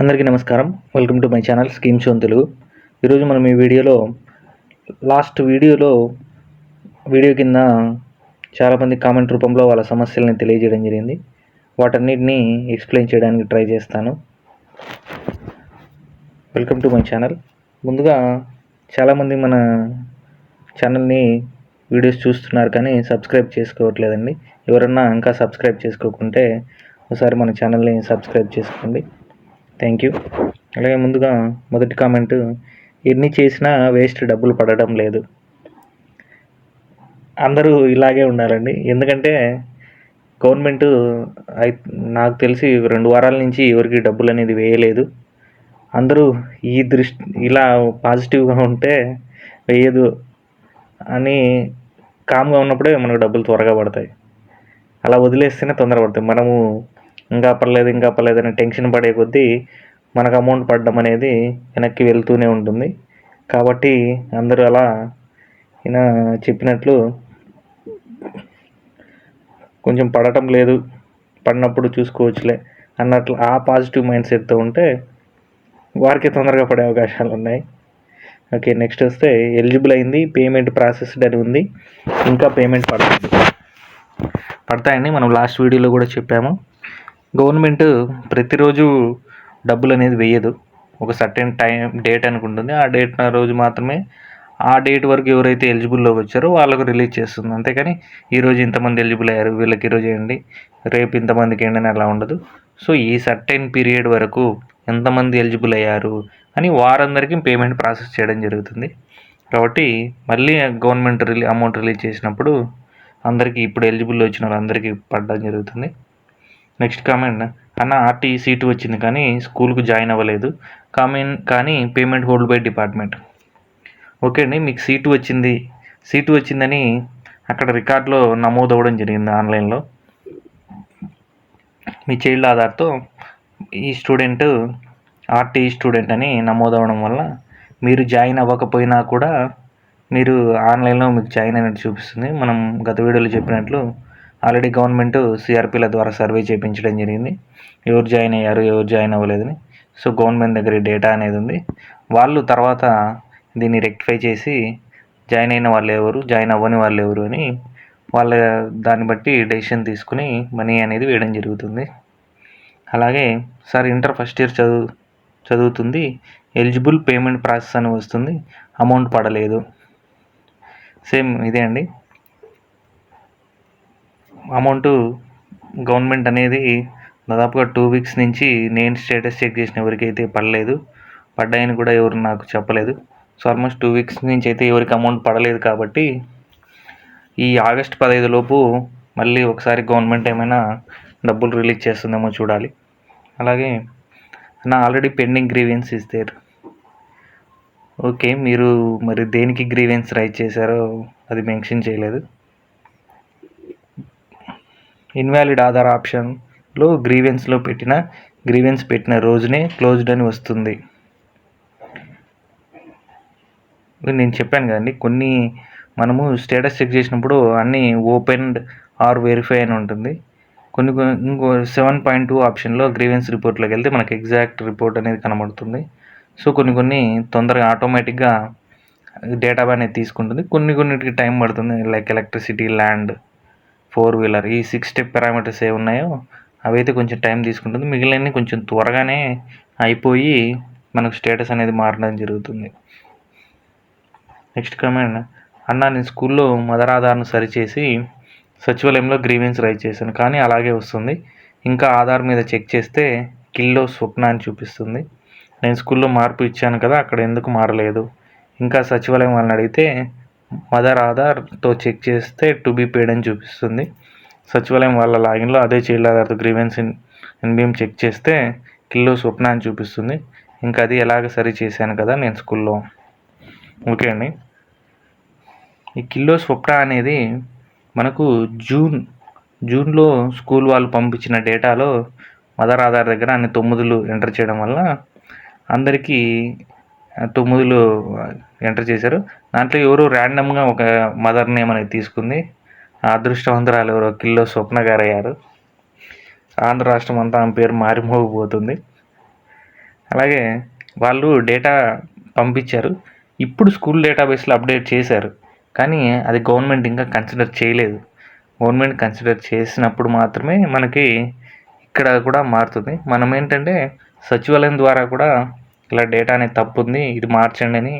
అందరికీ నమస్కారం. Welcome to my channel schemes on Telugu ఈరోజు మనం ఈ వీడియోలో లాస్ట్ వీడియోలో వీడియో కింద చాలామంది కామెంట్ రూపంలో వాళ్ళ సమస్యల్ని తెలియజేయడం జరిగింది. వాటన్నిటిని ఎక్స్ప్లెయిన్ చేయడానికి ట్రై చేస్తాను. వెల్కమ్ టు మై ఛానల్ ముందుగా చాలామంది మన ఛానల్ని వీడియోస్ చూస్తున్నారు కానీ సబ్స్క్రైబ్ చేసుకోవట్లేదండి. ఎవరన్నా ఇంకా సబ్స్క్రైబ్ చేసుకోకుంటే ఒకసారి మన ఛానల్ని సబ్స్క్రైబ్ చేసుకోండి. థ్యాంక్ యూ అలాగే ముందుగా మొదటి కామెంట్ ఎన్ని చేసినా వేస్ట్ డబ్బులు పడడం లేదు. అందరూ ఇలాగే ఉండాలండి. ఎందుకంటే గవర్నమెంట్ ఐ నాకు తెలిసి రెండు వారాల నుంచి ఎవరికి డబ్బులు అనేది వేయలేదు. అందరూ ఈ దృష్టి ఇలా పాజిటివ్గా ఉంటే వేయదు అని కామ్గా ఉన్నప్పుడే మనకు డబ్బులు త్వరగా పడతాయి. అలా వదిలేస్తేనే తొందర పడతాయి మనము ఇంకా పర్లేదు ఇంకా పర్లేదు అని టెన్షన్ పడే కొద్దీ మనకు అమౌంట్ పడడం అనేది వెనక్కి వెళ్తూనే ఉంటుంది. కాబట్టి అందరూ అలా ఈయన చెప్పినట్లు కొంచెం పడటం లేదు. పడినప్పుడు చూసుకోవచ్చులే అన్నట్లు ఆ పాజిటివ్ మైండ్ సెట్తో ఉంటే వారికి తొందరగా పడే అవకాశాలు ఉన్నాయి. ఓకే నెక్స్ట్ వస్తే ఎలిజిబుల్ అయింది పేమెంట్ ప్రాసెస్డ్ అని ఉంది ఇంకా పేమెంట్ పడుతుంది పడతాయని మనం లాస్ట్ వీడియోలో కూడా చెప్పాము. గవర్నమెంట్ ప్రతిరోజు డబ్బులు అనేది వేయదు. ఒక సర్టెన్ టైం డేట్ అనుకుంటుంది. ఆ డేట్ రోజు మాత్రమే ఆ డేట్ వరకు ఎవరైతే ఎలిజిబుల్లోకి వచ్చారో వాళ్ళకు రిలీజ్ చేస్తుంది. అంతేకాని ఈరోజు ఇంతమంది ఎలిజిబుల్ అయ్యారు వీళ్ళకి ఈరోజు వేయండి రేపు ఇంతమందికి వేయండి అని అలా ఉండదు. సో ఈ సర్టెన్ పీరియడ్ వరకు ఎంతమంది ఎలిజిబుల్ అయ్యారు అని వారందరికీ పేమెంట్ ప్రాసెస్ చేయడం జరుగుతుంది. కాబట్టి మళ్ళీ గవర్నమెంట్ రిలీ అమౌంట్ రిలీజ్ చేసినప్పుడు అందరికీ ఇప్పుడు ఎలిజిబుల్ వచ్చిన వాళ్ళందరికీ పడడం జరుగుతుంది. నెక్స్ట్ కామెంట్ అన్న ఆర్టీ సీటు వచ్చింది కానీ స్కూల్కు జాయిన్ అవ్వలేదు. కామెంట్ కానీ payment hold by department. Okay అండి మీకు సీటు వచ్చింది. సీటు వచ్చిందని అక్కడ రికార్డులో నమోదు అవ్వడం జరిగింది ఆన్లైన్లో. మీ చైల్డ్ ఆధార్తో ఈ స్టూడెంట్ ఆర్టీ స్టూడెంట్ అని నమోదు అవ్వడం వల్ల మీరు జాయిన్ అవ్వకపోయినా కూడా మీరు ఆన్లైన్లో మీకు జాయిన్ అయినట్టు చూపిస్తుంది. మనం గత వీడియోలో చెప్పినట్లు ఆల్రెడీ గవర్నమెంట్ సిఆర్పీల ద్వారా సర్వే చేయించడం జరిగింది. ఎవరు జాయిన్ అయ్యారు ఎవరు జాయిన్ అవ్వలేదని. సో గవర్నమెంట్ దగ్గర డేటా అనేది ఉంది. వాళ్ళు తర్వాత దీన్ని రెక్టిఫై చేసి జాయిన్ అయిన వాళ్ళు ఎవరు జాయిన్ అవ్వని వాళ్ళు ఎవరు అని వాళ్ళ దాన్ని బట్టి డెసిషన్ తీసుకుని మనీ అనేది వేయడం జరుగుతుంది. అలాగే సార్ ఇంటర్ ఫస్ట్ ఇయర్ చదువు చదువుతుంది. ఎలిజిబుల్ పేమెంట్ ప్రాసెస్ అని వస్తుంది. అమౌంట్ పడలేదు. సేమ్ ఇదే అండి. అమౌంట్ గవర్నమెంట్ అనేది దాదాపుగా టూ వీక్స్ నుంచి నేను స్టేటస్ చెక్ చేసిన ఎవరికైతే పడలేదు పడ్డాయని కూడా ఎవరు నాకు చెప్పలేదు. సో ఆల్మోస్ట్ టూ వీక్స్ నుంచి అయితే ఎవరికి అమౌంట్ పడలేదు కాబట్టి ఈ ఆగస్ట్ పదహైదు లోపు మళ్ళీ ఒకసారి గవర్నమెంట్ ఏమైనా డబ్బులు రిలీజ్ చేస్తుందేమో చూడాలి. అలాగే నా ఆల్రెడీ పెండింగ్ గ్రీవెన్స్ ఇస్తే ఓకే మీరు మరి దేనికి గ్రీవెన్స్ రైట్ చేశారో అది మెన్షన్ చేయలేదు. ఇన్వాలిడ్ ఆధార్ ఆప్షన్లో గ్రీవెన్స్లో పెట్టిన గ్రీవెన్స్ పెట్టిన రోజునే క్లోజ్డ్ అని వస్తుంది. నేను చెప్పాను కదండి కొన్ని మనము స్టేటస్ చెక్ చేసినప్పుడు అన్నీ ఓపెన్డ్ ఆర్ వెరిఫై అని ఉంటుంది. కొన్ని కొన్ని ఇంకో సెవెన్ పాయింట్ టూ ఆప్షన్లో గ్రీవెన్స్ రిపోర్ట్లోకి వెళ్తే మనకి ఎగ్జాక్ట్ రిపోర్ట్ అనేది కనబడుతుంది. సో కొన్ని కొన్ని తొందరగా ఆటోమేటిక్గా డేటా అనేది తీసుకుంటుంది. కొన్ని కొన్నిటికి టైం పడుతుంది like electricity land four wheeler. ఈ సిక్స్ స్టెప్ పారామీటర్స్ ఏ ఉన్నాయో అవైతే కొంచెం టైం తీసుకుంటుంది. మిగిలినవి కొంచెం త్వరగానే అయిపోయి మనకు స్టేటస్ అనేది మారడం జరుగుతుంది. నెక్స్ట్ కమెంట్ అన్న నేను స్కూల్లో మదర్ ఆధార్ను సరిచేసి సచివాలయంలో గ్రీవెన్స్ రైజ్ చేశాను. కానీ అలాగే వస్తుంది. ఇంకా ఆధార్ మీద చెక్ చేస్తే కిల్లో స్వప్న అని చూపిస్తుంది. నేను స్కూల్లో మార్పు ఇచ్చాను కదా అక్కడ ఎందుకు మారలేదు? ఇంకా సచివాలయం వాళ్ళని అడిగితే మదర్ ఆధార్తో చెక్ చేస్తే టు బీ పేడ్ అని చూపిస్తుంది. సచివాలయం వాళ్ళ లాగిన్లో అదే చైల్డ్ ఆధార్తో గ్రీవెన్స్ ఎన్బిఎం చెక్ చేస్తే కిల్లో స్వప్న అని చూపిస్తుంది. ఇంకా అది ఎలాగ సరి చేశాను కదా నేను స్కూల్లో. ఓకే అండి. ఈ కిల్లో స్వప్న అనేది మనకు జూన్ జూన్లో స్కూల్ వాళ్ళు పంపించిన డేటాలో మదర్ ఆధార్ దగ్గర అన్ని తొమ్మిదిలు ఎంటర్ చేయడం వల్ల అందరికీ తొమ్మిదిలు ఎంటర్ చేశారు. దాంట్లో ఎవరో ర్యాండమ్గా ఒక మదర్ నేమ్ అనేది తీసుకుంది. అదృష్టవంతురాలు ఎవరో కిల్లో స్వప్న గారు అయ్యారు ఆంధ్ర రాష్ట్రం అంతా ఆమె పేరు మారిమోగిపోతుంది అలాగే వాళ్ళు డేటా పంపించారు. ఇప్పుడు స్కూల్ డేటాబేస్లో అప్డేట్ చేశారు. కానీ అది గవర్నమెంట్ ఇంకా కన్సిడర్ చేయలేదు. గవర్నమెంట్ కన్సిడర్ చేసినప్పుడు మాత్రమే మనకి ఇక్కడ కూడా మారుతుంది. మనం ఏంటంటే సచివాలయం ద్వారా కూడా ఇలా డేటా అనేది తప్పు ఉంది ఇది మార్చండి అని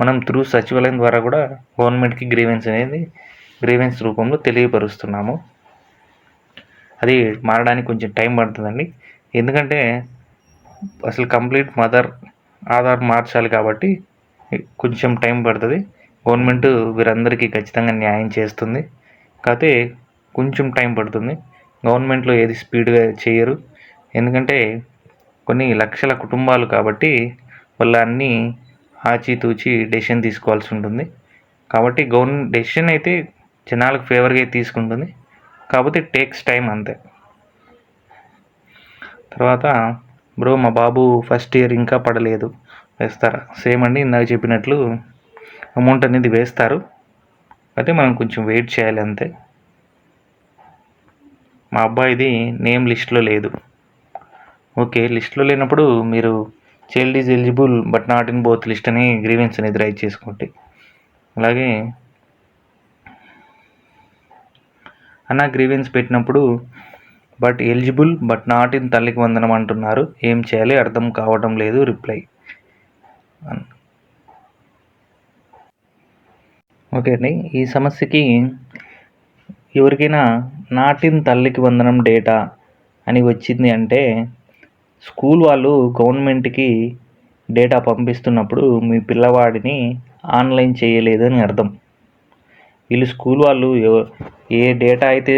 మనం త్రూ సచివాలయం ద్వారా కూడా గవర్నమెంట్కి గ్రీవెన్స్ అనేది గ్రీవెన్స్ రూపంలో తెలియపరుస్తున్నాము. అది మారడానికి కొంచెం టైం పడుతుందండి. ఎందుకంటే అసలు కంప్లీట్ మదర్ ఆధార్ మార్చాలి కాబట్టి కొంచెం టైం పడుతుంది. గవర్నమెంట్ వీరందరికీ ఖచ్చితంగా న్యాయం చేస్తుంది. కాకపోతే కొంచెం టైం పడుతుంది. గవర్నమెంట్లో ఏది స్పీడ్గా చేయరు. ఎందుకంటే కొన్ని లక్షల కుటుంబాలు కాబట్టి వాళ్ళు అన్నీ ఆచితూచి డెసిషన్ తీసుకోవాల్సి ఉంటుంది. కాబట్టి గవర్నమెంట్ డెసిషన్ అయితే జనాలకు ఫేవర్గా తీసుకుంటుంది. కాకపోతే టేక్స్ టైం అంతే. తర్వాత బ్రో మా బాబు ఫస్ట్ ఇయర్ ఇంకా పడలేదు. వేస్తారా? సేమ్ అండి ఇందాక చెప్పినట్లు అమౌంట్ అనేది వేస్తారు. అయితే మనం కొంచెం వెయిట్ చేయాలి అంతే. మా అబ్బాయిది నేమ్ లిస్ట్లో లేదు. ఓకే లిస్ట్లో లేనప్పుడు మీరు child is eligible but not in both list అని గ్రీవెన్స్ అనేది రైట్ చేసుకోండి. అలాగే అన్న గ్రీవెన్స్ పెట్టినప్పుడు but eligible but not in Thalliki Vandanam అంటున్నారు. ఏం చేయాలి? అర్థం కావడం లేదు. రిప్లై ఓకే అండి. ఈ సమస్యకి ఎవరికైనా నాట్ ఇన్ తల్లికి వందనం డేటా అని వచ్చింది అంటే స్కూల్ వాళ్ళు గవర్నమెంట్కి డేటా పంపిస్తున్నప్పుడు మీ పిల్లవాడిని ఆన్లైన్ చేయలేదు అని అర్థం. వీళ్ళు స్కూల్ వాళ్ళు ఏ డేటా అయితే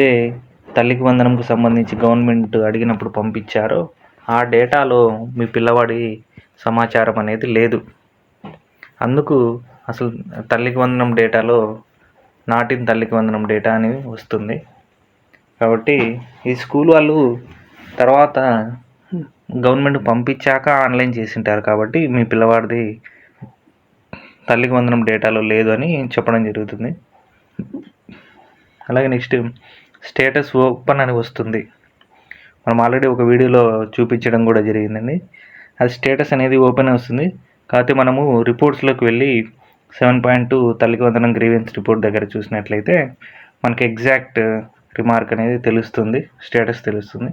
తల్లికి వందనంకు సంబంధించి గవర్నమెంట్ అడిగినప్పుడు పంపించారో ఆ డేటాలో మీ పిల్లవాడి సమాచారం అనేది లేదు. అందుకు అసలు తల్లికి వందనం డేటాలో నాటిన తల్లికి వందనం డేటా అని వస్తుంది. కాబట్టి ఈ స్కూల్ వాళ్ళు తర్వాత గవర్నమెంట్ పంపించాక ఆన్లైన్ చేసింటారు కాబట్టి మీ పిల్లవాడిది తల్లికి వందనం డేటాలో లేదు అని చెప్పడం జరుగుతుంది. అలాగే నెక్స్ట్ స్టేటస్ ఓపెన్ అని వస్తుంది. మనం ఆల్రెడీ ఒక వీడియోలో చూపించడం కూడా జరిగిందండి. అది స్టేటస్ అనేది ఓపెన్ వస్తుంది. కాకపోతే మనము రిపోర్ట్స్లోకి వెళ్ళి సెవెన్ పాయింట్ టూ తల్లికి వందనం గ్రీవెన్స్ రిపోర్ట్ దగ్గర చూసినట్లయితే మనకి ఎగ్జాక్ట్ రిమార్క్ అనేది తెలుస్తుంది. స్టేటస్ తెలుస్తుంది.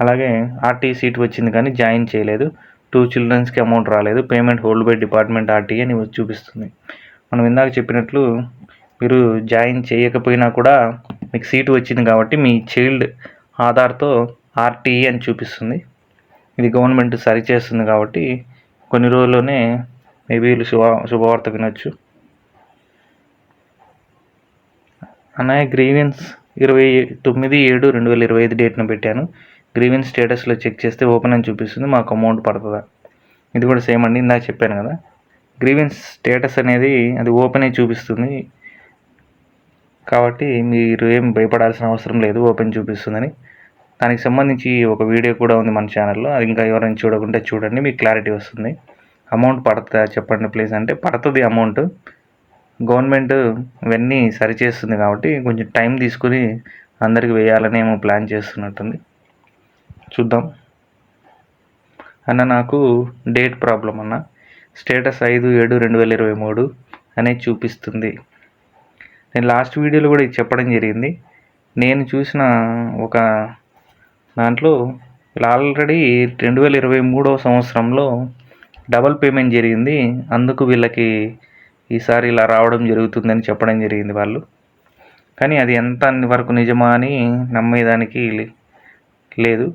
అలాగే ఆర్టీ సీట్ వచ్చింది కానీ జాయిన్ చేయలేదు. టూ చిల్డ్రన్స్కి అమౌంట్ రాలేదు. Payment hold by department RT అని చూపిస్తుంది. మనం ఇందాక చెప్పినట్లు మీరు జాయిన్ చేయకపోయినా కూడా మీకు సీటు వచ్చింది కాబట్టి మీ చైల్డ్ ఆధార్తో ఆర్టీఈ అని చూపిస్తుంది. ఇది గవర్నమెంట్ సరిచేస్తుంది కాబట్టి కొన్ని రోజుల్లోనే మేబీ వీళ్ళు శుభ శుభవార్త వినొచ్చు. అన్నయ్య గ్రీవెన్స్ ఇరవై తొమ్మిది ఏడు రెండు వేల ఇరవై ఐదు డేట్ను పెట్టాను. గ్రీవెన్స్ స్టేటస్లో చెక్ చేస్తే ఓపెన్ అని చూపిస్తుంది మాకు అమౌంట్ పడుతుందా? ఇది కూడా సేమ్ అండి ఇందాక చెప్పాను కదా. గ్రీవెన్స్ స్టేటస్ అనేది అది ఓపెన్ అయి చూపిస్తుంది. కాబట్టి మీరు ఏం భయపడాల్సిన అవసరం లేదు ఓపెన్ చూపిస్తుందని. దానికి సంబంధించి ఒక వీడియో కూడా ఉంది మన ఛానల్లో అది ఇంకా ఎవరైనా చూడకుంటే చూడండి మీకు క్లారిటీ వస్తుంది. అమౌంట్ పడుతుందా చెప్పండి ప్లీజ్ అంటే పడుతుంది అమౌంట్. గవర్నమెంట్ ఇవన్నీ సరి చేస్తుంది కాబట్టి కొంచెం టైం తీసుకుని అందరికి వేయాలని ఏమో ప్లాన్ చేస్తున్నట్టుంది. చూద్దాం. అన్న నాకు డేట్ ప్రాబ్లం అన్న. స్టేటస్ ఐదు ఏడు రెండు వేల ఇరవై మూడు అనేది చూపిస్తుంది. నేను లాస్ట్ వీడియోలో కూడా ఇది చెప్పడం జరిగింది. నేను చూసిన ఒక దాంట్లో ఆల్రెడీ రెండు వేల ఇరవై మూడవ సంవత్సరంలో డబల్ పేమెంట్ జరిగింది. అందుకు వీళ్ళకి ఈసారి ఇలా రావడం జరుగుతుందని చెప్పడం జరిగింది వాళ్ళు. కానీ అది ఎంత వరకు నిజమా అని నమ్మేదానికి లేదు.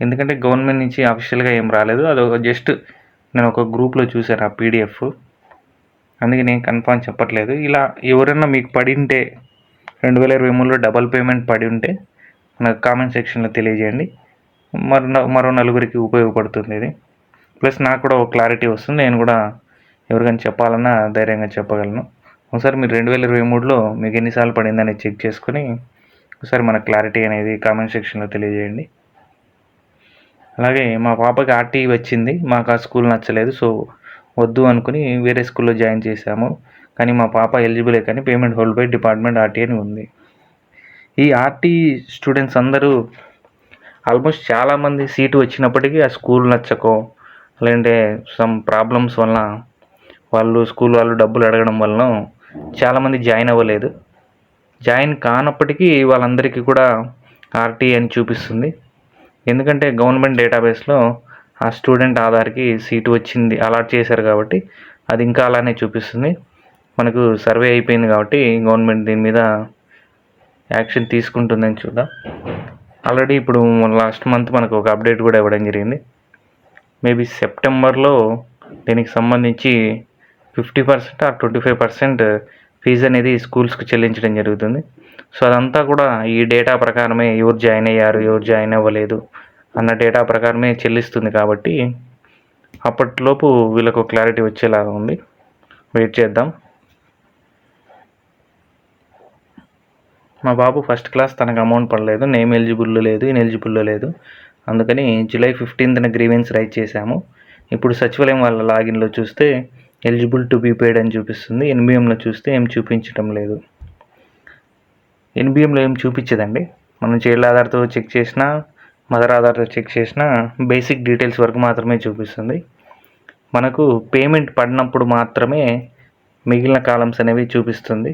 ఎందుకంటే గవర్నమెంట్ నుంచి అఫీషియల్గా ఏం రాలేదు. అది ఒక జస్ట్ నేను ఒక గ్రూప్లో చూశాను ఆ పీడిఎఫ్ అందుకే నేను కన్ఫామ్ చెప్పట్లేదు. ఇలా ఎవరైనా మీకు పడి ఉంటే రెండు వేల ఇరవై మూడులో డబల్ పేమెంట్ పడి ఉంటే నాకు కామెంట్ సెక్షన్లో తెలియజేయండి. మరో న- మరో నలుగురికి ఉపయోగపడుతుంది ఇది. ప్లస్ నాకు కూడా ఒక క్లారిటీ వస్తుంది. నేను కూడా ఎవరికైనా చెప్పాలన్నా ధైర్యంగా చెప్పగలను. ఒకసారి మీరు రెండు వేల ఇరవై మూడులో మీకు ఎన్నిసార్లు పడిందని చెక్ చేసుకొని ఒకసారి మన క్లారిటీ అనేది కామెంట్ సెక్షన్లో తెలియజేయండి. అలాగే మా పాపకి ఆర్టీ వచ్చింది మాకు ఆ స్కూల్ నచ్చలేదు సో వద్దు అనుకుని వేరే స్కూల్లో జాయిన్ చేశాము. కానీ మా పాప ఎలిజిబులే కానీ payment hold by department RT అని ఉంది. ఈ ఆర్టీ స్టూడెంట్స్ అందరూ ఆల్మోస్ట్ చాలామంది సీటు వచ్చినప్పటికీ ఆ స్కూల్ నచ్చకో లేదంటే సమ్ ప్రాబ్లమ్స్ వలన వాళ్ళు స్కూల్ వాళ్ళు డబ్బులు అడగడం వలన చాలామంది జాయిన్ అవ్వలేదు. జాయిన్ కానప్పటికీ వాళ్ళందరికీ కూడా ఆర్టీ అని చూపిస్తుంది. ఎందుకంటే గవర్నమెంట్ డేటాబేస్లో ఆ స్టూడెంట్ ఆధార్కి సీటు వచ్చింది అలాట్ చేశారు కాబట్టి అది ఇంకా అలానే చూపిస్తుంది. మనకు సర్వే అయిపోయింది కాబట్టి గవర్నమెంట్ దీని మీద యాక్షన్ తీసుకుంటుందని చూద్దాం. ఆల్రెడీ ఇప్పుడు లాస్ట్ మంత్ మనకు ఒక అప్డేట్ కూడా ఇవ్వడం జరిగింది. మేబీ సెప్టెంబర్లో దీనికి సంబంధించి ఫిఫ్టీ పర్సెంట్ ఆ ట్వంటీ ఫైవ్ పర్సెంట్ ఫీజు అనేది స్కూల్స్కి చెల్లించడం జరుగుతుంది. సో అదంతా కూడా ఈ డేటా ప్రకారమే ఎవరు జాయిన్ అయ్యారు ఎవరు జాయిన్ అవ్వలేదు అన్న డేటా ప్రకారమే చెల్లిస్తుంది కాబట్టి అప్పటిలోపు వీళ్ళకు క్లారిటీ వచ్చేలాగా ఉంది. వెయిట్ చేద్దాం. మా బాబు ఫస్ట్ క్లాస్ తనకు అమౌంట్ పడలేదు. నేమ్ ఎలిజిబుల్ లేదు ఇన్ఎలిజిబుల్లో లేదు. అందుకని జూలై ఫిఫ్టీన్త్న గ్రీవెన్స్ రైట్ చేశాము. ఇప్పుడు సచివాలయం వాళ్ళ లాగిన్లో చూస్తే ఎలిజిబుల్ టు బీ పేడ్ అని చూపిస్తుంది. ఎన్బిఎంలో చూస్తే ఏం చూపించడం లేదు. ఎన్బిఎంలో ఏం చూపించదండి? మనం చైల్డ్ ఆధార్తో చెక్ చేసినా మదర్ ఆధార్తో చెక్ చేసిన బేసిక్ డీటెయిల్స్ వరకు మాత్రమే చూపిస్తుంది. మనకు పేమెంట్ పడినప్పుడు మాత్రమే మిగిలిన కాలమ్స్ అనేవి చూపిస్తుంది.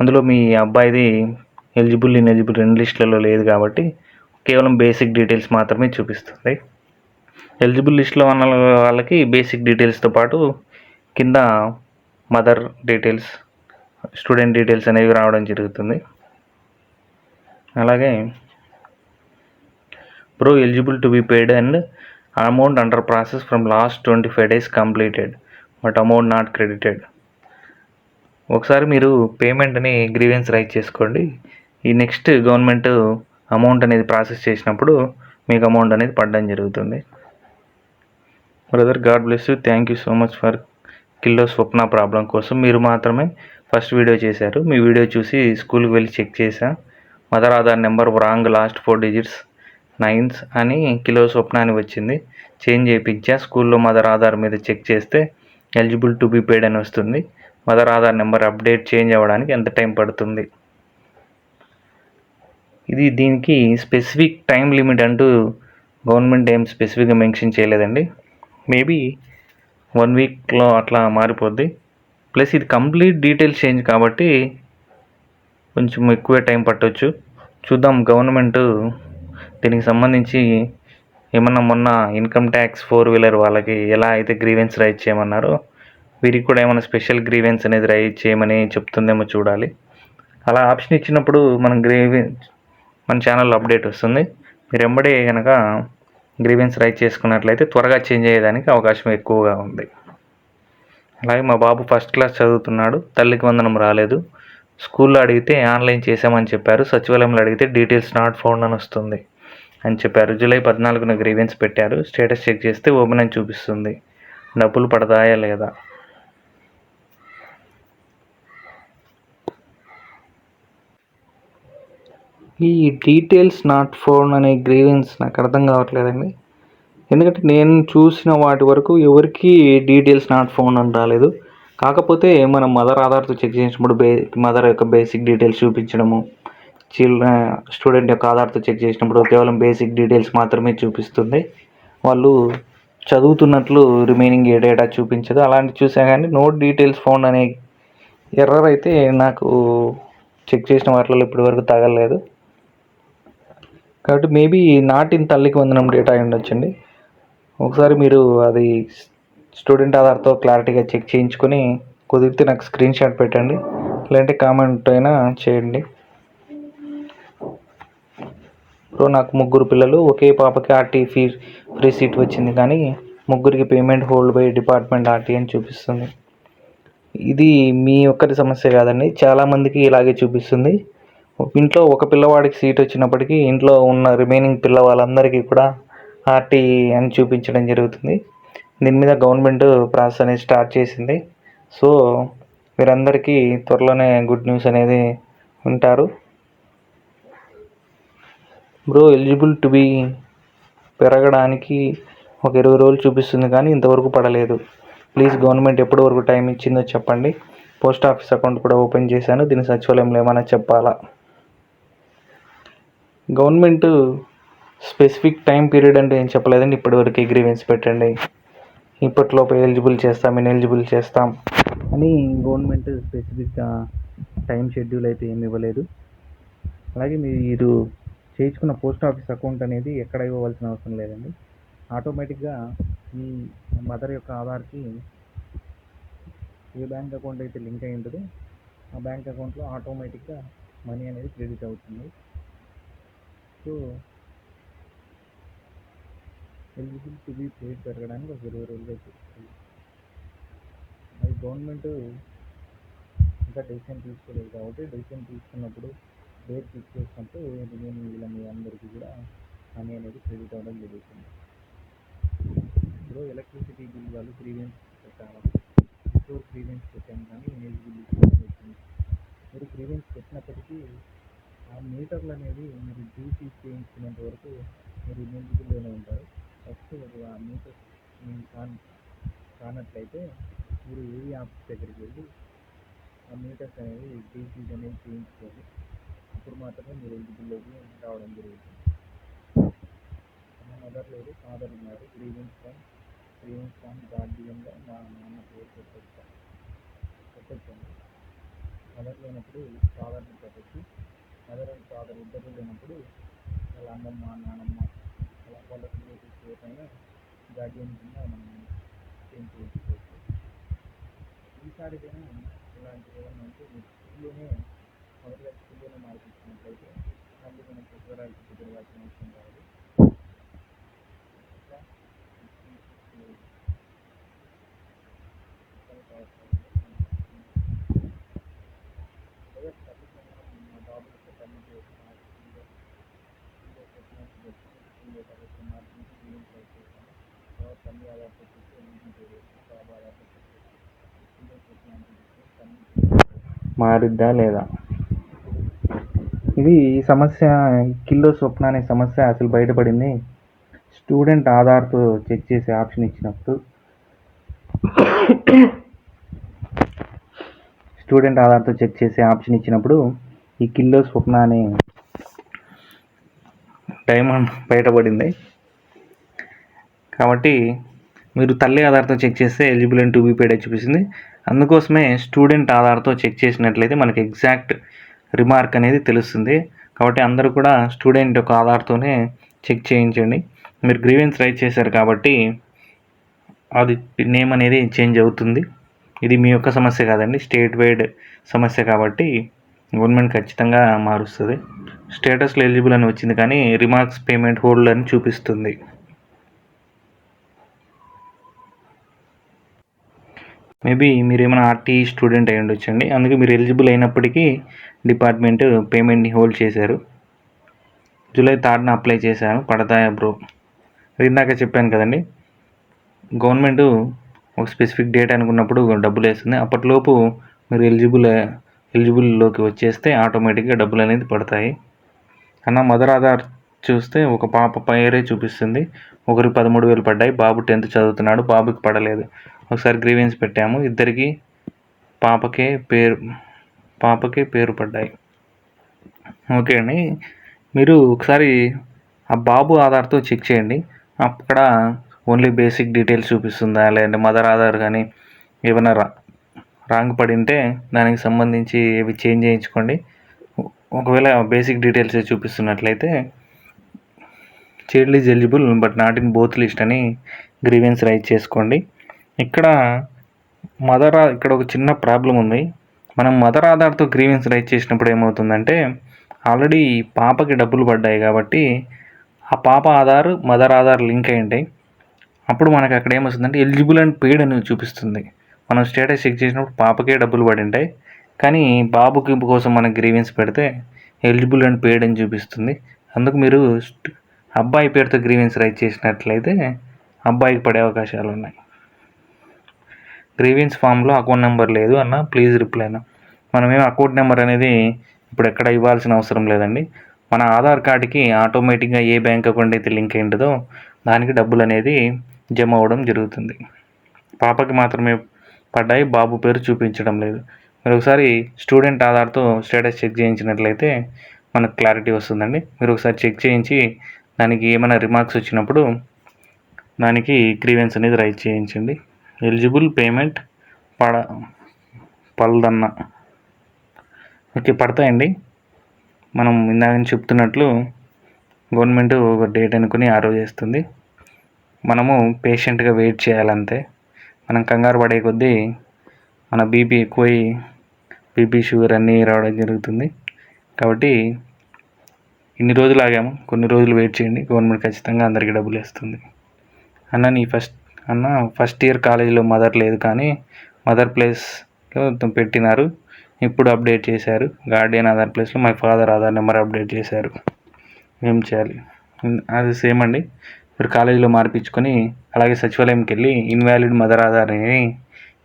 అందులో మీ అబ్బాయిది ఎలిజిబుల్ ఇన్ఎలిజిబుల్ రెండు లిస్టులలో లేదు కాబట్టి కేవలం బేసిక్ డీటెయిల్స్ మాత్రమే చూపిస్తుంది. ఎలిజిబుల్ లిస్ట్లో ఉన్న వాళ్ళకి బేసిక్ డీటెయిల్స్తో పాటు కింద మదర్ డీటెయిల్స్ స్టూడెంట్ డీటెయిల్స్ అనేవి రావడం జరుగుతుంది. అలాగే pro eligible to be paid and amount under process from last twenty five days completed but amount not credited ఒకసారి మీరు పేమెంట్ని గ్రీవెన్స్ రైట్ చేసుకోండి. ఈ నెక్స్ట్ గవర్నమెంట్ అమౌంట్ అనేది ప్రాసెస్ చేసినప్పుడు మీకు అమౌంట్ అనేది పడడం జరుగుతుంది. Brother god bless you thank you so much for Killo Swapna problem కోసం మీరు మాత్రమే ఫస్ట్ వీడియో చేశారు. మీ వీడియో చూసి స్కూల్కి వెళ్ళి చెక్ చేశా. Mother Aadhaar number wrong last four digits nines అని కిలో స్వప్న అని వచ్చింది. చేంజ్ చేయించా. స్కూల్లో మదర్ ఆధార్ మీద చెక్ చేస్తే ఎలిజిబుల్ టు బి పేడ్ అని వస్తుంది. Mother Aadhaar number update change అవ్వడానికి ఎంత టైం పడుతుంది? ఇది దీనికి స్పెసిఫిక్ టైం లిమిట్ అంటూ గవర్నమెంట్ ఏం స్పెసిఫిక్గా మెన్షన్ చేయలేదండి. మేబీ వన్ వీక్లో అట్లా మారిపోద్ది. ప్లస్ ఇది కంప్లీట్ డీటెయిల్స్ చేంజ్ కాబట్టి కొంచెం ఎక్కువ టైం పట్టవచ్చు చూద్దాం గవర్నమెంట్ దీనికి సంబంధించి ఏమన్నా మొన్న ఇన్కమ్ ట్యాక్స్ ఫోర్ వీలర్ వాళ్ళకి ఎలా అయితే గ్రీవెన్స్ రైజ్ చేయమన్నారో వీరికి కూడా ఏమైనా స్పెషల్ గ్రీవెన్స్ అనేది రైజ్ చేయమని చెప్తుందేమో చూడాలి. అలా ఆప్షన్ ఇచ్చినప్పుడు మనం గ్రీవెన్స్ మన ఛానల్లో అప్డేట్ వస్తుంది. మీరు ఎంబడే కనుక గ్రీవెన్స్ రైజ్ చేసుకున్నట్లయితే త్వరగా చేంజ్ అయ్యేదానికి అవకాశం ఎక్కువగా ఉంది. అలాగే మా బాబు ఫస్ట్ క్లాస్ చదువుతున్నాడు తల్లికి వందనం రాలేదు. స్కూల్లో అడిగితే ఆన్లైన్ చేసామని చెప్పారు సచివాలయంలో అడిగితే డీటెయిల్స్ నాట్ ఫౌండ్ అని వస్తుంది. అని చెప్పారు. జూలై పద్నాలుగున గ్రీవెన్స్ పెట్టారు. స్టేటస్ చెక్ చేస్తే ఓపెన్ అని చూపిస్తుంది. డబ్బులు పడతాయా లేదా? ఈ డీటెయిల్స్ నాట్ ఫోన్ అనే గ్రీవెన్స్ నాకు అర్థం కావట్లేదండి. ఎందుకంటే నేను చూసిన వాటి వరకు ఎవరికి డీటెయిల్స్ నాట్ ఫోన్ అని రాలేదు. కాకపోతే మనం మదర్ ఆధార్తో చెక్ చేసినప్పుడు బే మదర్ యొక్క బేసిక్ డీటెయిల్స్ చూపించడము చిల్డ్రన్ స్టూడెంట్ యొక్క ఆధార్తో చెక్ చేసినప్పుడు కేవలం బేసిక్ డీటెయిల్స్ మాత్రమే చూపిస్తుంది. వాళ్ళు చదువుతున్నట్లు రిమైనింగ్ ఏ డేటా చూపించదు. అలాంటి చూసా కానీ నోట్ డీటెయిల్స్ ఫోన్ అనే ఎర్రర్ అయితే నాకు చెక్ చేసిన వాటిలో ఇప్పటివరకు తగలలేదు కాబట్టి మేబీ నాటిన్ తల్లికి వందనం డేటా ఉండొచ్చండి. ఒకసారి మీరు అది స్టూడెంట్ ఆధార్తో క్లారిటీగా చెక్ చేయించుకొని కుదిరితే నాకు స్క్రీన్ షాట్ పెట్టండి. లేదంటే కామెంట్ అయినా చేయండి. ఇప్పుడు నాకు ముగ్గురు పిల్లలు ఒకే పాపకి ఆర్టీ ఫీ ఫ్రీ సీట్ వచ్చింది కానీ ముగ్గురికి payment hold by department RT అని చూపిస్తుంది. ఇది మీ ఒక్కరి సమస్య కాదండి చాలామందికి ఇలాగే చూపిస్తుంది. ఇంట్లో ఒక పిల్లవాడికి సీట్ వచ్చినప్పటికీ ఇంట్లో ఉన్న రిమైనింగ్ పిల్లవాళ్ళందరికీ కూడా ఆర్టీ అని చూపించడం జరుగుతుంది. దీని మీద గవర్నమెంట్ ప్రాసెస్ అనేది స్టార్ట్ చేసింది. సో మీరందరికీ త్వరలోనే గుడ్ న్యూస్ అనేది ఉంటారు. బ్రో ఎలిజిబుల్ టు బి పెరగడానికి ఒక ఇరవై రోజులు చూపిస్తుంది కానీ ఇంతవరకు పడలేదు. ప్లీజ్ గవర్నమెంట్ ఎప్పటి వరకు టైం ఇచ్చిందో చెప్పండి. పోస్ట్ ఆఫీస్ అకౌంట్ కూడా ఓపెన్ చేశాను. దీని సచివాలయంలో ఏమైనా చెప్పాలా? గవర్నమెంట్ స్పెసిఫిక్ టైం పీరియడ్ అంటే ఏం చెప్పలేదండి. ఇప్పటివరకు గ్రీవెన్స్ పెట్టండి. ఇప్పటిలోపు ఎలిజిబుల్ చేస్తాం నేను ఎలిజిబుల్ చేస్తాం అని గవర్నమెంట్ స్పెసిఫిక్గా టైం షెడ్యూల్ అయితే ఏమి ఇవ్వలేదు. అలాగే మీరు చేయించుకున్న పోస్ట్ ఆఫీస్ అకౌంట్ అనేది ఎక్కడ ఇవ్వవలసిన అవసరం లేదండి. ఆటోమేటిక్గా మీ మదర్ యొక్క ఆధార్కి ఏ బ్యాంక్ అకౌంట్ అయితే లింక్ అయి ఉంటుందో ఆ బ్యాంక్ అకౌంట్లో ఆటోమేటిక్గా మనీ అనేది క్రెడిట్ అవుతుంది. So eligible to be paid పెరగడానికి ఒక ఇరవై రోజులు అవుతుంది అది గవర్నమెంట్ ఇంకా డెసిషన్ తీసుకోలేదు కాబట్టి డెసిషన్ తీసుకున్నప్పుడు డేట్ ఫిక్స్ చేసుకుంటూ నేను వీళ్ళ మీ అందరికీ కూడా మనీ అనేది క్రెడిట్ అవ్వడం జరుగుతుంది. ఇప్పుడు ఎలక్ట్రిసిటీ బిల్ వాళ్ళు గ్రీవెన్స్ పెట్టాలి స్టోర్ గ్రీవెన్స్ పెట్టాను కానీ ఎలిజిబిలిటీ వచ్చింది మీరు గ్రీవెన్స్ పెట్టినప్పటికీ ఆ మీటర్లు అనేది మీరు డ్యూటీ చేయించుకునేంత వరకు మీరు ఎలిజిబుల్లోనే ఉంటారు. ఫస్ట్ ఆ మీటర్ మీకు కాన్ కానట్లయితే మీరు ఏవి ఆఫీస్ దగ్గరికి వెళ్ళి ఆ మీటర్స్ అనేవి డ్యూటీస్ అనేవి చేయించుకోవాలి అప్పుడు మాత్రమే మీరు ఎలిజిబుల్లోకి రావడం జరుగుతుంది. మా మదర్ లేదు ఫాదర్ ఉన్నారు. గ్రీవెన్స్ ఫామ్ గ్రీవెన్స్ ఫామ్ గార్డియన్గా మా నాన్న పేరు పెట్టచ్చు పెట్టచ్చండి మదర్ లేనప్పుడు ఫాదర్ని పెట్టచ్చు మదర్ అండ్ ఫాదర్ ఇద్దరు లేనప్పుడు వాళ్ళ అమ్మమ్మ నాన్నమ్మ అలా వాళ్ళ రిలేటివ్స్ ఏదైనా గార్డియన్ కింద మనం చేంజ్ చేసుకోవచ్చు ఈసారికైనా ఇలాంటి ఏదైనా ఉంటే మీరు స్కూల్లోనే మొదటిగా స్కూల్లోనే మార్పించినట్లయితే మళ్ళీ మనం పుస్తకాలకి తిరగాల్సిన అవసరం కాదు ఇంకా మా బాబుకి సబ్మిట్ చేసిన స్కూల్లో స్కూల్లో పెట్టినట్టు పెట్టి స్కూల్లో కాబట్టి మార్పించి బిల్లింగ్ ట్రై చేశాను తర్వాత తల్లి ఆధార్ పెట్టేసి ఎలిజిబుల్ చేసేసి బాబు ఆధార్ పెట్టేసి స్కూల్లో పెట్టినట్టు సబ్మిట్ మారిద్దా లేదా ఇది ఈ సమస్య కిల్లో స్వప్న అనే సమస్య అసలు బయటపడింది. స్టూడెంట్ ఆధార్తో చెక్ చేసే ఆప్షన్ ఇచ్చినప్పుడు స్టూడెంట్ ఆధార్తో చెక్ చేసే ఆప్షన్ ఇచ్చినప్పుడు ఈ కిల్లో స్వప్న అనే డైమండ్ బయటపడింది. కాబట్టి మీరు తల్లి ఆధార్తో చెక్ చేస్తే eligible and to be paid చూపిస్తుంది. అందుకోసమే స్టూడెంట్ ఆధార్తో చెక్ చేసినట్లయితే మనకి ఎగ్జాక్ట్ రిమార్క్ అనేది తెలుస్తుంది. కాబట్టి అందరూ కూడా స్టూడెంట్ యొక్క ఆధార్తోనే చెక్ చేయించండి. మీరు గ్రీవెన్స్ రైట్ చేశారు కాబట్టి అది నేమ్ అనేది చేంజ్ అవుతుంది. ఇది మీ యొక్క సమస్య కాదండి స్టేట్ వైడ్ సమస్య కాబట్టి గవర్నమెంట్ ఖచ్చితంగా మారుస్తుంది. స్టేటస్లో ఎలిజిబుల్ అని వచ్చింది కానీ రిమార్క్స్ పేమెంట్ హోల్డ్ అని చూపిస్తుంది. మేబీ మీరు ఏమైనా ఆర్టీ స్టూడెంట్ అయి ఉండొచ్చండి. అందుకే మీరు ఎలిజిబుల్ అయినప్పటికీ డిపార్ట్మెంట్ పేమెంట్ని హోల్డ్ చేశారు. జూలై థర్డ్న అప్లై చేశాను. పడతాయా బ్రో. ఇందాక చెప్పాను కదండి. గవర్నమెంట్ ఒక స్పెసిఫిక్ డేట్ అనుకున్నప్పుడు డబ్బులు వేస్తుంది. అప్పటిలోపు మీరు ఎలిజిబుల్ ఎలిజిబుల్లోకి వచ్చేస్తే ఆటోమేటిక్గా డబ్బులు అనేది పడతాయి. అన్న మదర్ ఆధార్ చూస్తే ఒక పాప పేరే చూపిస్తుంది. ఒకరికి పదమూడు వేలు పడ్డాయి. బాబు టెన్త్ చదువుతున్నాడు. బాబుకి పడలేదు. ఒకసారి గ్రీవెన్స్ పెట్టాము. ఇద్దరికి పాపకే పేరు పాపకే పేరు పడ్డాయి. ఓకే అండి. మీరు ఒకసారి ఆ బాబు ఆధార్తో చెక్ చేయండి. అక్కడ ఓన్లీ బేసిక్ డీటెయిల్స్ చూపిస్తుందా? లేదంటే మదర్ ఆధార్ కానీ ఏమైనా రా రాంగ్ పడి ఉంటే దానికి సంబంధించి ఇవి చేంజ్ చేయించుకోండి. ఒకవేళ basic details చూపిస్తున్నట్లయితే child is eligible but not in both list అని గ్రీవెన్స్ రైట్ చేసుకోండి. ఇక్కడ మదర్ ఇక్కడ ఒక చిన్న ప్రాబ్లం ఉంది. మనం మదర్ ఆధార్తో గ్రీవెన్స్ రైజ్ చేసినప్పుడు ఏమవుతుందంటే ఆల్రెడీ పాపకి డబ్బులు పడ్డాయి కాబట్టి ఆ పాప ఆధార్ మదర్ ఆధార్ లింక్ అయి ఉంటాయి. అప్పుడు మనకు అక్కడ ఏమొస్తుందంటే ఎలిజిబుల్ అండ్ పెయిడ్ అని చూపిస్తుంది. మనం స్టేటస్ చెక్ చేసినప్పుడు పాపకే డబ్బులు పడి ఉంటాయి. కానీ బాబుకి కోసం మనకి గ్రీవెన్స్ పెడితే ఎలిజిబుల్ అండ్ పెయిడ్ అని చూపిస్తుంది. అందుకు మీరు అబ్బాయి పేరుతో గ్రీవెన్స్ రైజ్ చేసినట్లయితే అబ్బాయికి పడే అవకాశాలు ఉన్నాయి. గ్రీవెన్స్ ఫామ్లో అకౌంట్ నెంబర్ లేదు అన్న ప్లీజ్ రిప్లై అన్న. మనమేం అకౌంట్ నెంబర్ అనేది ఇప్పుడు ఎక్కడ ఇవ్వాల్సిన అవసరం లేదండి. మన ఆధార్ కార్డుకి ఆటోమేటిక్గా ఏ బ్యాంక్ అకౌంట్ అయితే లింక్ అయి దానికి డబ్బులు అనేది జమ అవ్వడం జరుగుతుంది. పాపకి మాత్రమే పడ్డాయి బాబు పేరు చూపించడం లేదు. మీరు ఒకసారి స్టూడెంట్ ఆధార్తో స్టేటస్ చెక్ చేయించినట్లయితే మనకు క్లారిటీ వస్తుందండి. మీరు ఒకసారి చెక్ చేయించి దానికి ఏమైనా రిమార్క్స్ వచ్చినప్పుడు దానికి గ్రీవెన్స్ అనేది రైట్ చేయించండి. ఎలిజిబుల్ పేమెంట్ పడ పలదన్న. ఓకే పడతాయండి. మనం ఇందాక చెప్తున్నట్లు గవర్నమెంట్ ఒక డేట్ అనుకుని ఆ రోజు వేస్తుంది మనము పేషెంట్గా వెయిట్ చేయాలంతే. మనం కంగారు పడే కొద్దీ మన బీపీ ఎక్కువై బీపీ షుగర్ అన్నీ రావడం జరుగుతుంది. కాబట్టి ఇన్ని రోజులు ఆగాము. కొన్ని రోజులు వెయిట్ చేయండి. గవర్నమెంట్ ఖచ్చితంగా అందరికీ డబ్బులు వేస్తుంది. అన్న నీ ఫస్ట్ అన్న ఫస్ట్ ఇయర్ కాలేజీలో మదర్ లేదు కానీ మదర్ ప్లేస్లో పెట్టినారు. ఇప్పుడు అప్డేట్ చేశారు. గార్డియన్ ఆధార్ ప్లేస్లో my father Aadhaar number update చేశారు. ఏం చేయాలి? అది సేమ్ అండి. ఇప్పుడు కాలేజీలో మార్పించుకొని అలాగే సచివాలయంకి వెళ్ళి ఇన్వాలిడ్ మదర్ ఆధార్ అని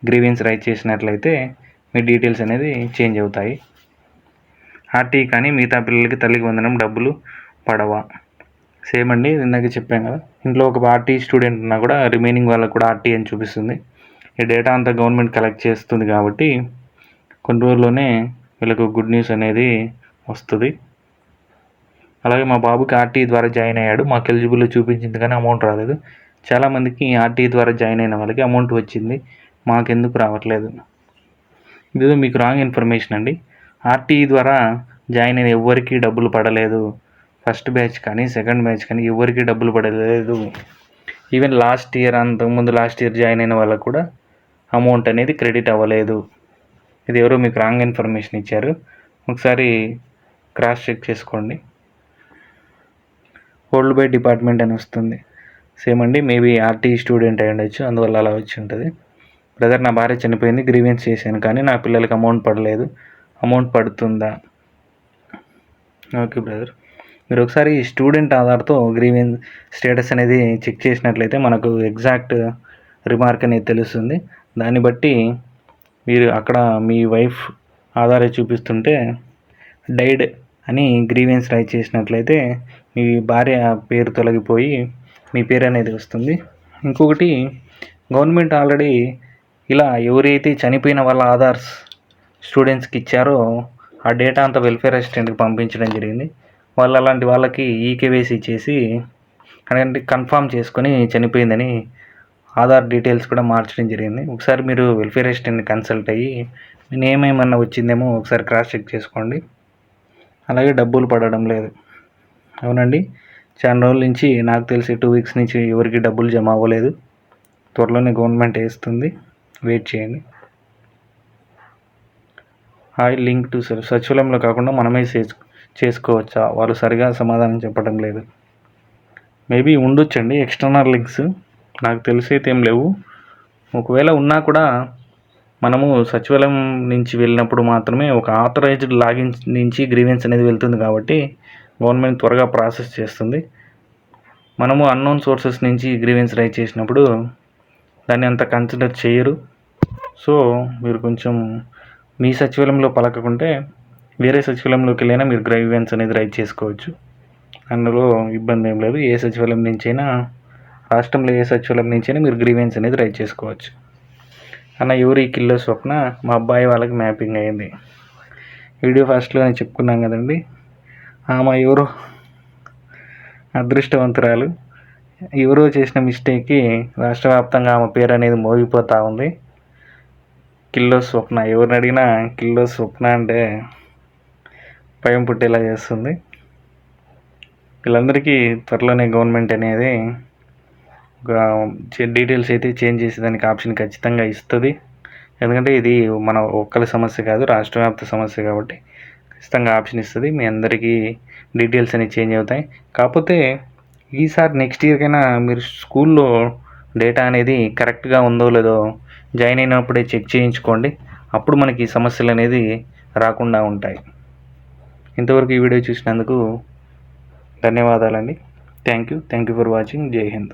గ్రీవెన్స్ రైట్ చేసినట్లయితే మీ డీటెయిల్స్ అనేది చేంజ్ అవుతాయి. ఆర్టీ కానీ మిగతా పిల్లలకి తల్లికి వందనం డబ్బులు పడవా. సేమ్ అండి. ఇందాక చెప్పాను కదా. ఇంట్లో ఒక ఆర్టీ స్టూడెంట్ ఉన్నా కూడా రిమైనింగ్ వాళ్ళకు కూడా ఆర్టీ అని చూపిస్తుంది. ఈ డేటా అంతా గవర్నమెంట్ కలెక్ట్ చేస్తుంది కాబట్టి కొన్ని రోజుల్లోనే వీళ్ళకు గుడ్ న్యూస్ అనేది వస్తుంది. అలాగే మా బాబుకి ఆర్టీ ద్వారా జాయిన్ అయ్యాడు. మాకు ఎలిజిబుల్ చూపించింది కానీ అమౌంట్ రాలేదు. చాలామందికి ఆర్టీ ద్వారా జాయిన్ అయిన వాళ్ళకి అమౌంట్ వచ్చింది. మాకెందుకు రావట్లేదు. ఇది మీకు రాంగ్ ఇన్ఫర్మేషన్ అండి. ఆర్టీ ద్వారా జాయిన్ అయిన ఎవ్వరికీ డబ్బులు పడలేదు. ఫస్ట్ బ్యాచ్ కానీ సెకండ్ బ్యాచ్ కానీ ఎవరికి డబ్బులు పడలేదు. ఈవెన్ లాస్ట్ ఇయర్ అంతకుముందు లాస్ట్ ఇయర్ జాయిన్ అయిన వాళ్ళకు కూడా అమౌంట్ అనేది క్రెడిట్ అవ్వలేదు. ఇది ఎవరో మీకు రాంగ్ ఇన్ఫర్మేషన్ ఇచ్చారు. ఒకసారి క్రాస్ చెక్ చేసుకోండి. హోల్డ్ బై డిపార్ట్మెంట్ అని వస్తుంది. సేమ్ అండి మేబీ ఆర్టీ స్టూడెంట్ అయి ఉండొచ్చు అందువల్ల అలా వచ్చి ఉంటుంది. బ్రదర్ నా భార్య చనిపోయింది గ్రీవెన్స్ చేశాను కానీ నా పిల్లలకి అమౌంట్ పడలేదు. అమౌంట్ పడుతుందా? ఓకే బ్రదర్ మీరు ఒకసారి స్టూడెంట్ ఆధార్తో గ్రీవెన్స్ స్టేటస్ అనేది చెక్ చేసినట్లయితే మనకు ఎగ్జాక్ట్ రిమార్క్ అనేది తెలుస్తుంది. దాన్ని బట్టి మీరు అక్కడ మీ వైఫ్ ఆధారే చూపిస్తుంటే డైడ్ అని గ్రీవెన్స్ రైట్ చేసినట్లయితే మీ భార్య పేరు తొలగిపోయి మీ పేరు అనేది వస్తుంది. ఇంకొకటి గవర్నమెంట్ ఆల్రెడీ ఇలా ఎవరైతే చనిపోయిన వాళ్ళ ఆధార్స్ స్టూడెంట్స్కి ఇచ్చారో ఆ డేటా అంతా వెల్ఫేర్ అసిస్టెంట్కి పంపించడం జరిగింది. వాళ్ళు అలాంటి వాళ్ళకి ఈకేవైసీ చేసి అంటే కన్ఫామ్ చేసుకొని చనిపోయిందని ఆధార్ డీటెయిల్స్ కూడా మార్చడం జరిగింది. ఒకసారి మీరు వెల్ఫేర్ అసిస్టెంట్ని కన్సల్ట్ అయ్యి మీ నేమ్ ఏమన్నా వచ్చిందేమో ఒకసారి క్రాస్ చెక్ చేసుకోండి. అలాగే డబ్బులు పడడం లేదు. అవునండి. చాలా రోజుల నుంచి నాకు తెలిసి టూ వీక్స్ నుంచి ఎవరికి డబ్బులు జమ అవ్వలేదు. త్వరలోనే గవర్నమెంట్ వేస్తుంది. వెయిట్ చేయండి. హాయ్ లింక్ టు సెల్ఫ్ సచివాలయంలో కాకుండా మనమే చేసు చేసుకోవచ్చా? వాళ్ళు సరిగా సమాధానం చెప్పడం లేదు. మేబీ ఉండొచ్చండి ఎక్స్టర్నల్ లింక్స్. నాకు తెలిసి అయితే ఏం లేవు. ఒకవేళ ఉన్నా కూడా మనము సచివాలయం నుంచి వెళ్ళినప్పుడు మాత్రమే ఒక ఆథరైజ్డ్ లాగిన్ నుంచి గ్రీవెన్స్ అనేది వెళ్తుంది కాబట్టి గవర్నమెంట్ త్వరగా ప్రాసెస్ చేస్తుంది. మనము అన్నోన్ సోర్సెస్ నుంచి గ్రీవెన్స్ రైజ్ చేసినప్పుడు దాన్ని అంత కన్సిడర్ చేయరు. సో మీరు కొంచెం మీ సచివాలయంలో పలకకుంటే వేరే సచివాలయంలోకి వెళ్ళినా మీరు గ్రీవెన్స్ అనేది రైట్ చేసుకోవచ్చు. అందులో ఇబ్బంది ఏం లేదు. ఏ సచివాలయం నుంచైనా రాష్ట్రంలో ఏ సచివాలయం నుంచైనా మీరు గ్రీవెన్స్ అనేది రైట్ చేసుకోవచ్చు. అన్న ఎవరు ఈ కిల్లో స్వప్న మా అబ్బాయి వాళ్ళకి మ్యాపింగ్ అయింది. వీడియో ఫస్ట్లో నేను చెప్పుకున్నాం కదండి. ఆమె ఎవరో? అదృష్టవంతురాలు. ఎవరో చేసిన మిస్టేక్కి రాష్ట్ర వ్యాప్తంగా ఆమె పేరు అనేది మోగిపోతూ ఉంది. కిల్లో స్వప్న ఎవరిని అడిగినా కిల్లో స్వప్న అంటే భయం పుట్టేలా చేస్తుంది. వీళ్ళందరికీ త్వరలోనే గవర్నమెంట్ అనేది ఒక డీటెయిల్స్ అయితే చేంజ్ చేసేదానికి ఆప్షన్ ఖచ్చితంగా ఇస్తుంది. ఎందుకంటే ఇది మన ఒక్కరి సమస్య కాదు రాష్ట్ర వ్యాప్త సమస్య కాబట్టి ఖచ్చితంగా ఆప్షన్ ఇస్తుంది. మీ అందరికీ డీటెయిల్స్ అనేవి చేంజ్ అవుతాయి. కాకపోతే ఈసారి నెక్స్ట్ ఇయర్కైనా మీరు స్కూల్లో డేటా అనేది కరెక్ట్గా ఉందో లేదో జాయిన్ అయినప్పుడే చెక్ చేయించుకోండి. అప్పుడు మనకి ఈ సమస్యలు అనేది రాకుండా ఉంటాయి. ఇంతవరకు ఈ వీడియో చూసినందుకు ధన్యవాదాలండి. Thank you thank you for watching Jai Hind